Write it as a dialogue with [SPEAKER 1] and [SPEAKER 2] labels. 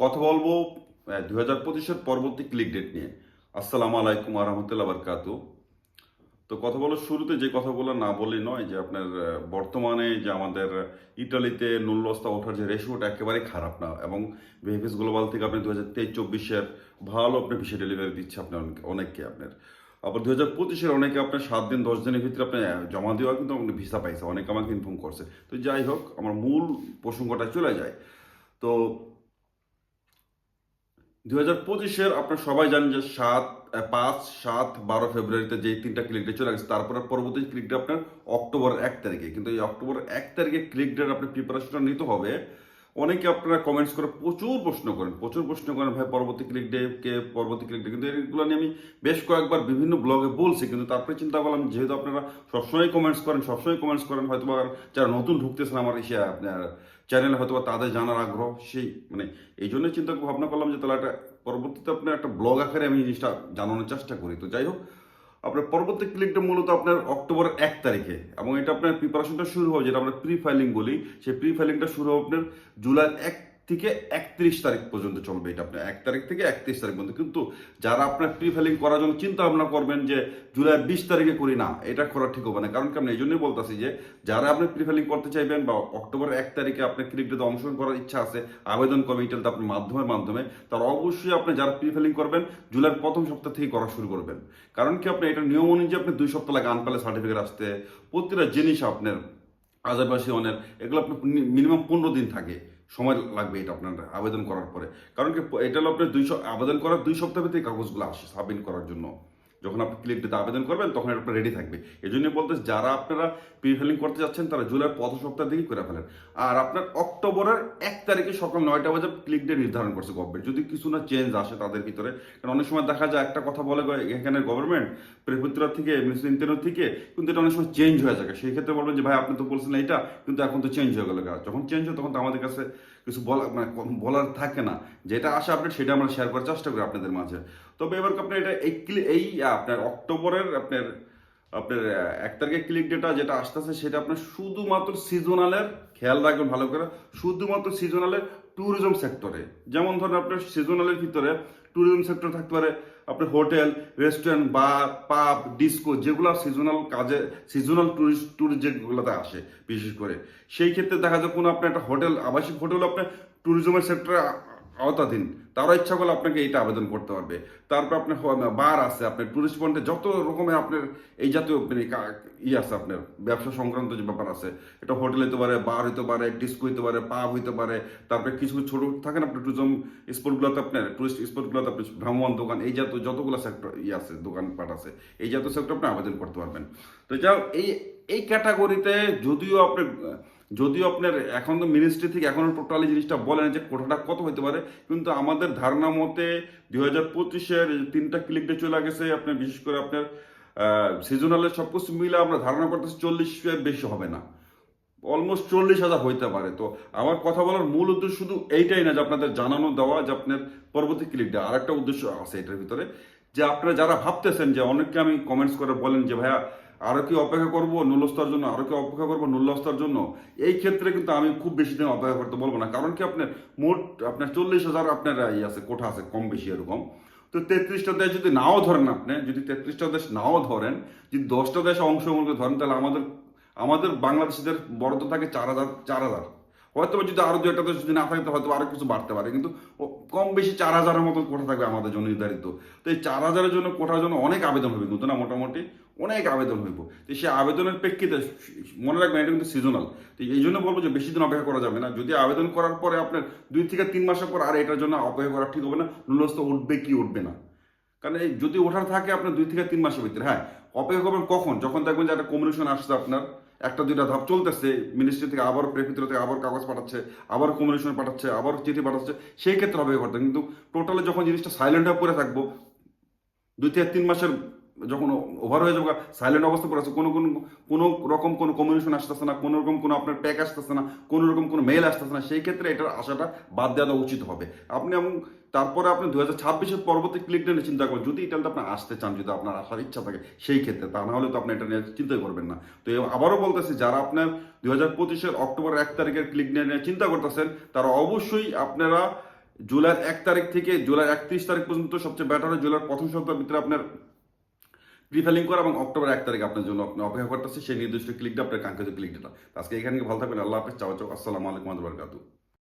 [SPEAKER 1] কথা বলব দু হাজার পঁচিশের পরবর্তী ক্লিক ডেট নিয়ে। আসসালামু আলাইকুম আরহামতুল্লাহ বারকাত তো কথা বলার শুরুতে যে কথাগুলো না বললেই নয়, যে আপনার বর্তমানে যে আমাদের, ইটালিতে নুল্লস্তা ওঠার যে রেশিওটা একেবারে খারাপ না এবং বিএফএস গ্লোবাল থেকে আপনি দু হাজার তেইশ চব্বিশের ভালো আপনি ভিসা ডেলিভারি দিচ্ছে আপনার অনেক- অনেককে আপনার। আবার দু হাজার পঁচিশের অনেকে আপনার সাত দিন, দশ দিনের ভিতরে আপনি জমা দেওয়া কিন্তু আপনি ভিসা পাইছে, অনেকে আমাকে ইনফর্ম করছে। তো যাই হোক, আমার মূল প্রসঙ্গটা চলে যায়। তো দুই হাজার আপনার সবাই জানেন যে সাত পাঁচ, সাত, বারো ফেব্রুয়ারিতে যে তিনটা ক্লিক চলে গেছে তারপরে পরবর্তী ক্লিক আপনার অক্টোবর এক তারিখে। কিন্তু এই অক্টোবর এক তারিখে ক্লিক আপনার প্রিপারেশনটা নিতে হবে। অনেকে আপনারা কমেন্টস করে প্রচুর প্রশ্ন করেন, প্রচুর প্রশ্ন করেন, ভাই, পরবর্তী ক্লিক ডে কে, পরবর্তী ক্লিক ডে কিন্তু এগুলো নিয়ে আমি বেশ কয়েকবার বিভিন্ন ব্লগে বলছি, কিন্তু তারপরে চিন্তা করলাম যেহেতু আপনারা সবসময় কমেন্টস করেন, সবসময় কমেন্টস করেন হয়তো বা যারা নতুন ঢুকতেছেন আমার এসে আপনার চ্যানেলে হয়তো বা তাদের জানার আগ্রহ, সেই মানে এই জন্য চিন্তা ভাবনা করলাম যে তাহলে একটা, পরবর্তীতে আপনার একটা ব্লগ আকারে আমি জিনিসটা জানানোর চেষ্টা করি। তো যাই হোক আপনার পরবর্তী ক্লিকটা মূলত আপনার অক্টোবর এক তারিখে এবং এটা আপনার প্রিপারেশনটা শুরু হবে, যেটা আমরা প্রি ফাইলিং বলি। সেই প্রি ফাইলিংটা শুরু হবে আপনার জুলাই এক থেকে একত্রিশ তারিখ পর্যন্ত চলবে এটা আপনার। এক তারিখ থেকে একত্রিশ তারিখ পর্যন্ত। কিন্তু যারা আপনার প্রি ফাইলিং করার জন্য চিন্তা ভাবনা করবেন যে জুলাই বিশ তারিখে করি না, এটা করা ঠিক হবে না। কারণ কি আমি এই জন্যই বলতেছি যে যারা আপনি প্রি ফাইলিং করতে চাইবেন বা অক্টোবর এক তারিখে আপনি ক্লিকটাতে অংশগ্রহণ করার ইচ্ছা আছে, আবেদন করবেন ইটেলতে আপনার মাধ্যমের মাধ্যমে, তার অবশ্যই আপনি যারা প্রি ফাইলিং করবেন, জুলাইয়ের প্রথম সপ্তাহ থেকে করা শুরু করবেন। কারণ কি আপনি এটা নিয়ম অনুযায়ী আপনি দুই সপ্তাহ লাগে আনপালে সার্টিফিকেট আসতে, প্রতিটা জিনিস আপনার আজারবাসী অনেক এগুলো আপনার মিনিমাম পনেরো দিন থাকে। সময় লাগবে এটা আপনার আবেদন করার পরে। কারণ কি, এটা হলো আপনার দুই আবেদন করার দুই সপ্তাহ ভিতরে কাগজগুলো আসে সাবমিট করার জন্য। যখন আপনি ক্লিক দিতে আবেদন করবেন, তখন এটা রেডি থাকবে। এই জন্য বলতে যারা আপনারা প্রি ফিলিং করতে যাচ্ছেন, তারা জুলাই প্রথম সপ্তাহ দিকেই করে ফেলেন। আর আপনার অক্টোবরের এক তারিখে সকাল নয়টা বাজে ক্লিক ডে নির্ধারণ করছে গভর্নমেন্ট যদি কিছু না চেঞ্জ আসে তাদের ভিতরে, কারণ অনেক সময় দেখা যায়, একটা কথা বলে এখানে গভর্নমেন্ট প্রেফেক্টরা থেকে মিনিস্টার থেকে, কিন্তু এটা অনেক সময় চেঞ্জ হয়ে যায় সেই ক্ষেত্রে বলবেন যে, ভাই, আপনি তো বলছেন এটা, কিন্তু এখন তো চেঞ্জ হয়ে গেল যখন চেঞ্জ হয়, তখন তো আমাদের কাছে কিছু বলা মানে বলার থাকে না। যেটা আসে আপডেট, সেটা আমরা শেয়ার করার চেষ্টা করি আপনাদের মাঝে। তবে এবার আপনার এটা এই এই আপনার অক্টোবরের আপনার আপনার এক তারিখের ক্লিক ডেটা যেটা আসতেছে, সেটা আপনার শুধুমাত্র সিজনালের খেয়াল রাখবেন ভালো করে, শুধুমাত্র সিজনালের ট্যুরিজম সেক্টরে যেমন ধরেন আপনার সিজনালের ভিতরে ট্যুরিজম সেক্টর থাকতে পারে আপনি হোটেল রেস্টুরেন্ট বার পাব ডিস্কো যেগুলো সিজনাল কাজে সিজনাল ট্যুরিস্ট ট্যুর যেগুলোতে আসে, বিশেষ করে। সেই ক্ষেত্রে দেখা যায় কোনো আপনি একটা হোটেল আবাসিক হোটেল আপনার ট্যুরিজমের সেক্টরে আওতাধীন। তারা ইচ্ছা করলে আপনাকে এইটা আবেদন করতে পারবে। তারপর আপনার বার আছে, আপনার টুরিস্ট পয়েন্টে যত রকমের আপনার এই জাতীয় মানে ই আছে আপনার, ব্যবসা সংক্রান্ত যে ব্যাপার আছে, এটা হোটেল হতে পারে বার হতে পারে ডিস্কো হতে পারে পাব হতে পারে, তারপরে কিছু ছোট থাকে না আপনার টুরিজম স্পটগুলোতে আপনার টুরিস্ট স্পটগুলোতে আপনি ভ্রাম্যমান দোকান, এই জাতীয় যতগুলো সেক্টর ই আছে, দোকানপাট আছে, এই জাতীয় সেক্টর আপনি আবেদন করতে পারবেন। তো যাও এই এই ক্যাটাগরিতে যদিও আপনি, যদিও আপনার এখন তো মিনিস্ট্রি থেকে এখনও টোটালি জিনিসটা বলেন যে কোটাটা কত হতে পারে, কিন্তু আমাদের ধারণা মতে দুই হাজার পঁচিশের তিনটা ক্লিক ডে চলে গেছে, আপনার বিশেষ করে আপনার সিজনালের সব কিছু মিলে আমরা ধারণা করতেছি চল্লিশের বেশি হবে না। অলমোস্ট চল্লিশ হাজার হইতে পারে। তো আমার কথা বলার মূল উদ্দেশ্য শুধু এইটাই না যে আপনাদের জানানো দেওয়া, যে আপনার পরবর্তী ক্লিক ডে আরেকটা উদ্দেশ্য আছে এটার ভিতরে, যে আপনারা যারা ভাবতেছেন যে অনেককে আমি কমেন্টস করে বলেন যে, ভাইয়া আরও কি অপেক্ষা করব নুলস্তার জন্য? আরও কি অপেক্ষা করব নুল্লস্তার জন্য? এই ক্ষেত্রে কিন্তু আমি খুব বেশি দিন অপেক্ষা করতে বলব না। কারণ কি আপনার মোট আপনার চল্লিশ হাজার আপনার ইয়ে আছে, কোঠা আছে, কম বেশি এরকম। তো তেত্রিশটা দেশ যদি নাও ধরেন আপনি, যদি তেত্রিশটা দেশ নাও ধরেন, যদি দশটা দেশ অংশগ্রহণ করে ধরেন, তাহলে আমাদের আমাদের বাংলাদেশিদের বরাদ্দ থাকে চার হাজার চার হাজার। হয়তো যদি আরও দু একটা দেশ যদি না থাকে, তো হয়তো আরও কিছু বাড়তে পারে। কিন্তু কম বেশি চার হাজারের মতো কোঠা থাকবে আমাদের জন্য নির্ধারিত। তো এই চার হাজারের জন্য কোঠার জন্য অনেক আবেদন হবে কিন্তু না, মোটামুটি অনেক আবেদন হইব। তো সেই আবেদনের প্রেক্ষিতে মনে রাখবেন, এটা কিন্তু সিজনাল তো এই জন্য বলব যে বেশি দিন অপেক্ষা করা যাবে না। যদি আবেদন করার পরে আপনার দুই থেকে তিন মাসের পর আর এটার জন্য অপেক্ষা করা ঠিক হবে না নুলস্ত উঠবে কি উঠবে না। কারণ এই যদি ওঠার থাকে আপনার দুই থেকে তিন মাসের ভিতরে। হ্যাঁ অপেক্ষা করবেন কখন? যখন দেখবেন যে একটা কমিউনিকেশন আসছে আপনার একটা, দুইটা ধাপ চলতেছে মিনিস্ট্রি থেকে আবার প্রেফিত্র থেকে আবার কাগজ পাঠাচ্ছে, আবার কমিউনিকেশন পাঠাচ্ছে, আবার চিঠি পাঠাচ্ছে, সেই ক্ষেত্রে অপেক্ষা করতে হবে। কিন্তু টোটালে যখন জিনিসটা সাইলেন্ট হয়ে পড়ে থাকব, দুই থেকে তিন মাসের যখন ওভার হয়ে যাবে সাইলেন্ট অবস্থা পড়ে আছে, কোনো কোনো কোনো রকম কোনো কমিউনিকেশন আসতেছে না, কোনো রকম কোনো আপনার প্যাক আসতেছে না, কোনো রকম কোনো মেল আসতেছে না, সেই ক্ষেত্রে এটার আশাটা বাদ দেওয়া উচিত হবে। আপনি এবং তারপরে আপনি দু হাজার ছাব্বিশের পরবর্তী ক্লিক নিয়ে চিন্তা করবেন, যদি এটা আপনি আসতে চান, যদি আপনার আসার ইচ্ছা থাকে সেই ক্ষেত্রে, তা না হলে তো আপনি এটা নিয়ে চিন্তাই করবেন না। তো আবারও বলতেছি, যারা আপনার দু হাজার পঁচিশের অক্টোবর এক তারিখের ক্লিক নিয়ে চিন্তা করতেছেন, তারা অবশ্যই আপনারা জুলাইয়ের এক তারিখ থেকে জুলাই একত্রিশ তারিখ পর্যন্ত সবচেয়ে বেটার জুলাইয়ের প্রথম সপ্তাহের ভিতরে আপনার প্রিফাইলিং করা এবং অক্টোবর এক তারিখ আপনার জন্য আপনি অপেক্ষা করতেছে। সেই নির্দিষ্ট ক্লিকটা আপনার কাঙ্ক্ষিত ক্লিকটা আজকে এখানে ভালো থাকবেন? আল্লাহ হাফেজ। চাওয়া চাও আসসালামু আলাইকুম রহমতুল্লাহ